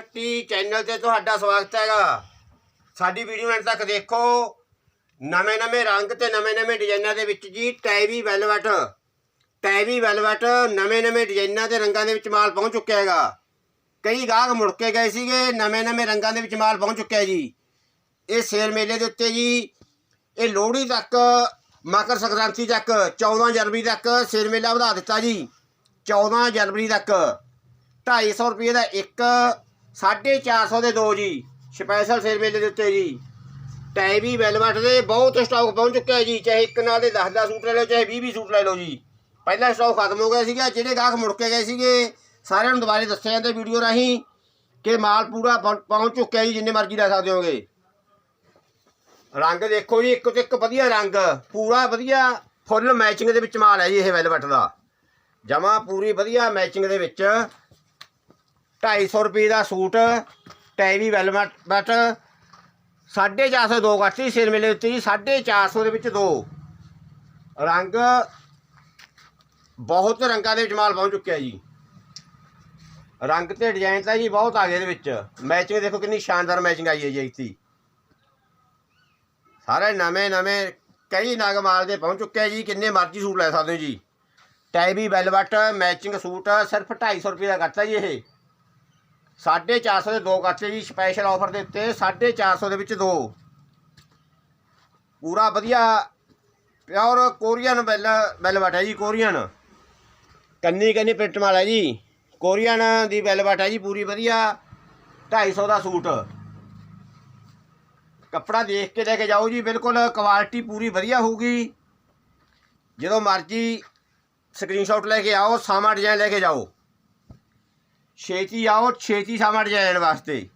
T channel ਤੇ ਤੁਹਾਡਾ ਸਵਾਗਤ ਹੈਗਾ। ਸਾਡੀ ਵੀਡੀਓ ਐਂਡ ਤੱਕ ਦੇਖੋ। ਨਵੇਂ ਨਵੇਂ ਰੰਗ ਤੇ ਨਵੇਂ ਨਵੇਂ ਡਿਜ਼ਾਈਨਾਂ ਦੇ ਵਿੱਚ ਜੀ ਟੈਵੀ ਵੈਲਵਟ ਟੈਵੀ ਵੈਲਵਟ ਨਵੇਂ ਨਵੇਂ ਡਿਜ਼ਾਈਨਾਂ ਤੇ ਰੰਗਾਂ ਦੇ ਵਿੱਚ ਮਾਲ ਪਹੁੰਚ ਚੁੱਕਿਆ ਹੈਗਾ। ਕਈ ਗਾਹਕ ਮੁੜ ਕੇ ਗਏ ਸੀਗੇ, ਨਵੇਂ ਨਵੇਂ ਰੰਗਾਂ ਦੇ ਵਿੱਚ ਮਾਲ ਪਹੁੰਚ ਚੁੱਕਿਆ ਜੀ। ਇਹ ਸੇਲ ਮੇਲੇ ਦੇ ਉੱਤੇ ਜੀ, ਇਹ ਲੋਹੜੀ ਤੱਕ, ਮਕਰ ਸੰਕ੍ਰਾਂਤੀ ਤੱਕ 14 ਜਨਵਰੀ ਤੱਕ ਸੇਲ ਮੇਲਾ ਵਧਾ ਦਿੱਤਾ ਜੀ। 14 ਜਨਵਰੀ ਤੱਕ। 250 ਰੁਪਏ ਦਾ ਇੱਕ 450 ਦੇ ਦੋ ਜੀ। ਸਪੈਸ਼ਲ ਸੇਲ ਮੇਲੇ ਦੇ ਉੱਤੇ ਜੀ। ਟੈਵੀ ਵੈਲਵਟ ਦੇ ਬਹੁਤ ਸਟਾਕ ਪਹੁੰਚ ਚੁੱਕਿਆ ਜੀ। ਚਾਹੇ ਇੱਕ ਨਾਲ ਦੇ 10 10 ਸੂਟ ਲੈ ਲਓ, ਚਾਹੇ 20 20 ਸੂਟ ਲੈ ਲਓ ਜੀ। ਪਹਿਲਾ ਸਟਾਕ ਖਤਮ ਹੋ ਗਿਆ ਸੀਗਾ। ਜਿਹੜੇ ਗਾਹਕ ਮੁੜ ਕੇ ਗਏ ਸੀਗੇ, ਸਾਰਿਆਂ ਨੂੰ ਦੁਬਾਰੇ ਦੱਸਿਆ ਜਾਂਦਾ ਵੀਡੀਓ ਰਾਹੀਂ ਕਿ ਮਾਲ ਪੂਰਾ ਪਹੁੰ- ਪਹੁੰਚ ਚੁੱਕਿਆ ਜੀ, ਜਿੰਨੇ ਮਰਜ਼ੀ ਲੈ ਸਕਦੇ ਹੋਗੇ ਰੰਗ ਦੇਖੋ ਜੀ, ਇੱਕ ਤੋਂ ਇੱਕ ਵਧੀਆ ਰੰਗ। ਪੂਰਾ ਵਧੀਆ ਫੁੱਲ ਮੈਚਿੰਗ ਦੇ ਵਿੱਚ ਮਾਲ ਹੈ ਜੀ ਇਹ ਵੈਲਵਟ ਦਾ। ਜਮਾ ਪੂਰੀ ਵਧੀਆ ਮੈਚਿੰਗ ਦੇ ਵਿੱਚ। 250 ਰੁਪਏ ਦਾ ਸੂਟ, ਟੈਵੀ ਵੈਲਵਟ, ਬਟ 450 ਦੋ ਕੱਟੀ ਸੇਲ ਮੇਲੇ ਉੱਤੇ ਜੀ 450 ਦੇ ਵਿੱਚ ਦੋ। ਰੰਗ ਬਹੁਤ ਰੰਗਾਂ ਦੇ ਵਿੱਚ ਮਾਲ ਪਹੁੰਚ ਚੁੱਕਿਆ ਜੀ। ਰੰਗ ਤੇ ਡਿਜ਼ਾਈਨ ਤਾਂ ਜੀ ਬਹੁਤ ਆ ਗਏ ਇਹਦੇ ਵਿੱਚ। ਮੈਚਿੰਗ ਦੇਖੋ ਕਿੰਨੀ ਸ਼ਾਨਦਾਰ ਮੈਚਿੰਗ ਆਈ ਹੈ ਜੀ ਇੱਥੇ। ਸਾਰੇ ਨਵੇਂ ਨਵੇਂ ਕਈ ਨਗ ਮਾਲ ਦੇ ਪਹੁੰਚ ਚੁੱਕੇ ਜੀ, ਕਿੰਨੇ ਮਰਜ਼ੀ ਸੂਟ ਲੈ ਸਕਦੇ ਹੋ ਜੀ। ਟੈਬੀ ਵੈਲਵਟ ਮੈਚਿੰਗ ਸੂਟ, ਸਿਰਫ 250 ਰੁਪਏ ਦਾ ਕਰਤਾ ਜੀ ਇਹ। 450 ਦੇ ਦੋ ਕਰਤੇ ਜੀ ਸਪੈਸ਼ਲ ਆਫਰ ਦੇ ਉੱਤੇ 450 ਦੇ ਵਿੱਚ ਦੋ। ਪੂਰਾ ਵਧੀਆ ਪਿਓਰ ਕੋਰੀਅਨ ਵੈਲ ਵੈਲਵਟ ਹੈ ਜੀ, ਕੋਰੀਅਨ। ਕੰਨੀ ਕੰਨੀ ਪ੍ਰਿੰਟ ਮਾਲ ਹੈ ਜੀ। ਕੋਰੀਅਨ ਦੀ ਵੈਲਵਟ ਹੈ ਜੀ, ਪੂਰੀ ਵਧੀਆ। 250 ਦਾ ਸੂਟ। ਕੱਪੜਾ ਦੇਖ ਕੇ ਲੈ ਕੇ ਜਾਓ ਜੀ, ਬਿਲਕੁਲ ਕੁਆਲਿਟੀ ਪੂਰੀ ਵਧੀਆ ਹੋਊਗੀ। ਜਦੋਂ ਮਰਜ਼ੀ ਸਕਰੀਨਸ਼ਾਟ ਲੈ ਕੇ ਆਓ ਸਾਮਾ ਡਿਜ਼ਾਈਨ ਲੈ ਕੇ ਜਾਓ। ਛੇਤੀ ਆਓ, ਛੇਤੀ ਸਾਮਾ ਡਿਜ਼ਾਈਨ ਲੈਣ ਵਾਸਤੇ।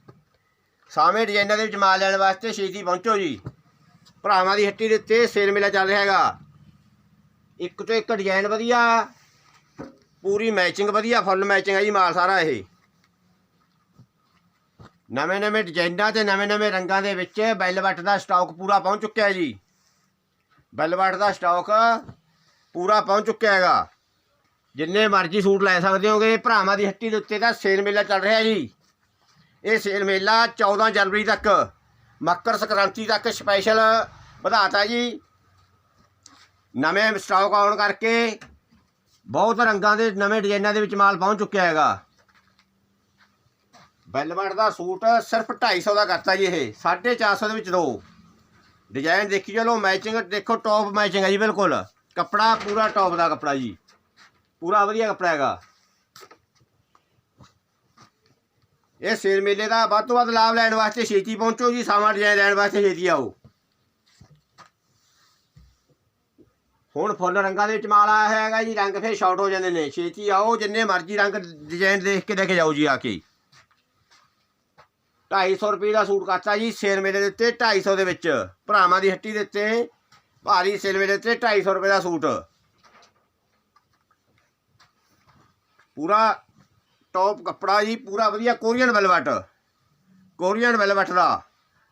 ਸਾਵੇਂ ਡਿਜ਼ਾਈਨਾਂ ਦੇ ਵਿੱਚ ਮਾਲ ਲੈਣ ਵਾਸਤੇ ਛੇਤੀ ਪਹੁੰਚੋ ਜੀ। ਭਰਾਵਾਂ ਦੀ ਹੱਟੀ ਦੇ ਉੱਤੇ ਸੇਲ ਮੇਲਾ ਚੱਲ ਰਿਹਾ ਹੈਗਾ। ਇੱਕ ਤੋਂ ਇੱਕ ਡਿਜ਼ਾਈਨ ਵਧੀਆ। ਪੂਰੀ ਮੈਚਿੰਗ ਵਧੀਆ ਫੁੱਲ ਮੈਚਿੰਗ ਹੈ ਜੀ ਮਾਲ ਸਾਰਾ ਇਹ। ਨਵੇਂ ਨਵੇਂ ਡਿਜ਼ਾਈਨਾਂ ਤੇ ਨਵੇਂ ਨਵੇਂ ਰੰਗਾਂ ਦੇ ਵਿੱਚ ਬੈਲਵਟ ਦਾ ਸਟਾਕ ਪੂਰਾ ਪਹੁੰਚ ਚੁੱਕਿਆ ਹੈ ਜੀ। ਬੈਲਵਟ ਦਾ ਸਟਾਕ ਪੂਰਾ ਪਹੁੰਚ ਚੁੱਕਿਆ ਹੈਗਾ। ਜਿੰਨੇ ਮਰਜ਼ੀ ਸੂਟ ਲੈ ਸਕਦੇ ਹੋਗੇ, ਭਰਾਵਾਂ ਦੀ ਹੱਟੀ ਦੇ ਉੱਤੇ ਤਾਂ ਸੇਲ ਮੇਲਾ ਚੱਲ ਰਿਹਾ ਜੀ। ਇਹ ਸੇਲ ਮੇਲਾ 14 ਜਨਵਰੀ ਤੱਕ, ਮੱਕਰ ਸੰਕ੍ਰਾਂਤੀ ਤੱਕ ਸਪੈਸ਼ਲ ਵਧਾਤਾ ਜੀ। ਨਵੇਂ ਸਟਾਕ ਆਉਣ ਕਰਕੇ ਬਹੁਤ ਰੰਗਾਂ ਦੇ ਨਵੇਂ ਡਿਜ਼ਾਈਨਾਂ ਦੇ ਵਿੱਚ ਮਾਲ ਪਹੁੰਚ ਚੁੱਕਿਆ ਹੈਗਾ। ਬੈਲਵਟ ਦਾ ਸੂਟ ਸਿਰਫ 250 ਦਾ ਕਰਤਾ ਜੀ ਇਹ 450 ਦੇ ਵਿੱਚ ਦੋ। ਡਿਜ਼ਾਈਨ ਦੇਖੀ ਚਲੋ ਮੈਚਿੰਗ ਦੇਖੋ ਟੌਪ ਮੈਚਿੰਗ ਹੈ ਜੀ ਬਿਲਕੁਲ। ਕੱਪੜਾ ਪੂਰਾ ਟੌਪ ਦਾ ਕੱਪੜਾ ਜੀ। ਪੂਰਾ ਵਧੀਆ ਕੱਪੜਾ ਹੈਗਾ। ਇਹ ਸੇਲ ਮੇਲੇ ਦਾ ਵੱਧ ਤੋਂ ਵੱਧ ਲਾਭ ਲੈਣ ਵਾਸਤੇ ਛੇਤੀ ਪਹੁੰਚੋ ਜੀ, ਸਾਵਾਂ ਡਿਜ਼ਾਈਨ ਲੈਣ ਵਾਸਤੇ ਛੇਤੀ ਆਓ। ਹੁਣ ਫੁੱਲ ਰੰਗਾਂ ਦੇ ਵਿੱਚ ਮਾਲ ਆਇਆ ਹੈਗਾ ਜੀ, ਰੰਗ ਫੇਰ ਸ਼ਾਰਟ ਹੋ ਜਾਂਦੇ ਨੇ, ਛੇਤੀ ਆਓ, ਜਿੰਨੇ ਮਰਜ਼ੀ ਰੰਗ ਡਿਜ਼ਾਈਨ ਦੇਖ ਕੇ ਲੈ ਕੇ ਜਾਓ ਜੀ ਆ ਕੇ। 250 ਰੁਪਏ ਦਾ ਸੂਟ ਕਰਤਾ ਜੀ ਸੇਲ ਮੇਲੇ ਦੇ ਉੱਤੇ 250 ਦੇ ਵਿੱਚ। ਭਰਾਵਾਂ ਦੀ ਹੱਟੀ ਦੇ ਉੱਤੇ, ਭਾਰੀ ਸੇਲ ਮੇਲੇ ਦੇ ਉੱਤੇ 250 ਰੁਪਏ ਦਾ ਸੂਟ। ਪੂਰਾ ਟੌਪ ਕੱਪੜਾ ਜੀ, ਪੂਰਾ ਵਧੀਆ ਕੋਰੀਅਨ ਵੈਲਵਟ। ਕੋਰੀਅਨ ਵੈਲਵਟ ਦਾ।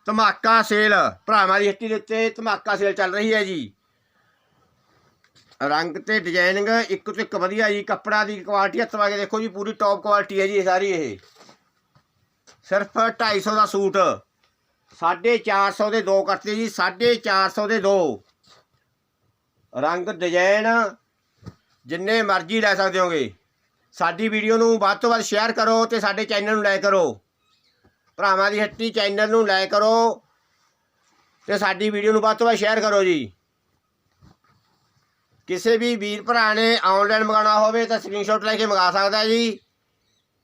ਧਮਾਕਾ ਸੇਲ, ਭਰਾਵਾਂ ਦੀ ਹੱਟੀ ਦੇ ਉੱਤੇ ਧਮਾਕਾ ਸੇਲ ਚੱਲ ਰਹੀ ਹੈ ਜੀ। ਰੰਗ ਤੇ ਡਿਜ਼ਾਈਨਿੰਗ ਇੱਕ ਤੋਂ ਇੱਕ ਵਧੀਆ ਜੀ, ਕੱਪੜਾ ਦੀ ਕੁਆਲਿਟੀ ਹੱਥ ਵਾ ਕੇ ਦੇਖੋ ਜੀ, ਪੂਰੀ ਟੌਪ ਕੁਆਲਿਟੀ ਹੈ ਜੀ ਇਹ ਸਾਰੀ ਇਹ। ਸਿਰਫ 250 ਦਾ ਸੂਟ। 450 ਦੇ ਦੋ ਕਰਤੇ ਜੀ 450 ਦੇ ਦੋ। ਰੰਗ ਡਿਜ਼ਾਈਨ ਜਿੰਨੇ ਮਰਜ਼ੀ ਲੈ ਸਕਦੇ ਹੋਗੇ। ਸਾਡੀ ਵੀਡੀਓ ਨੂੰ ਵੱਧ ਤੋਂ ਵੱਧ ਸ਼ੇਅਰ ਕਰੋ ਤੇ ਸਾਡੇ ਚੈਨਲ ਨੂੰ ਲਾਈਕ ਕਰੋ। ਭਰਾਵਾਂ ਦੀ ਹੱਟੀ ਚੈਨਲ ਨੂੰ ਲਾਈਕ ਕਰੋ ਤੇ ਸਾਡੀ ਵੀਡੀਓ ਨੂੰ ਵੱਧ ਤੋਂ ਵੱਧ ਸ਼ੇਅਰ ਕਰੋ ਜੀ। ਕਿਸੇ ਵੀ ਵੀਰ ਭਰਾ ਨੇ ਆਨਲਾਈਨ ਮੰਗਾਉਣਾ ਹੋਵੇ ਤਾਂ ਸਕਰੀਨਸ਼ਾਟ ਲੈ ਕੇ ਮੰਗਾ ਸਕਦਾ ਜੀ।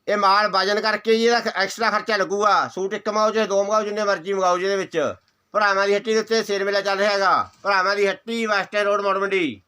ਇਹ ਮਾਲ ਵਜਨ ਕਰਕੇ ਜੀ, ਇਹਦਾ ਐਕਸਟਰਾ ਖਰਚਾ ਲੱਗੂਗਾ। ਸੂਟ ਇੱਕ ਮੰਗਾਓ ਚਾਹੇ ਦੋ ਮੰਗਾਓ ਜਿੰਨੇ ਮਰਜ਼ੀ ਮੰਗਾਓ ਜਿਹਦੇ ਵਿੱਚ। ਭਰਾਵਾਂ ਦੀ ਹੱਟੀ ਦੇ ਉੱਤੇ ਸੇਲ ਮੇਲਾ ਚੱਲ ਰਿਹਾ ਹੈਗਾ। ਭਰਾਵਾਂ ਦੀ ਹੱਟੀ ਵੈਸਟਰਨ ਰੋਡ ਮੋੜ ਮੰਡੀ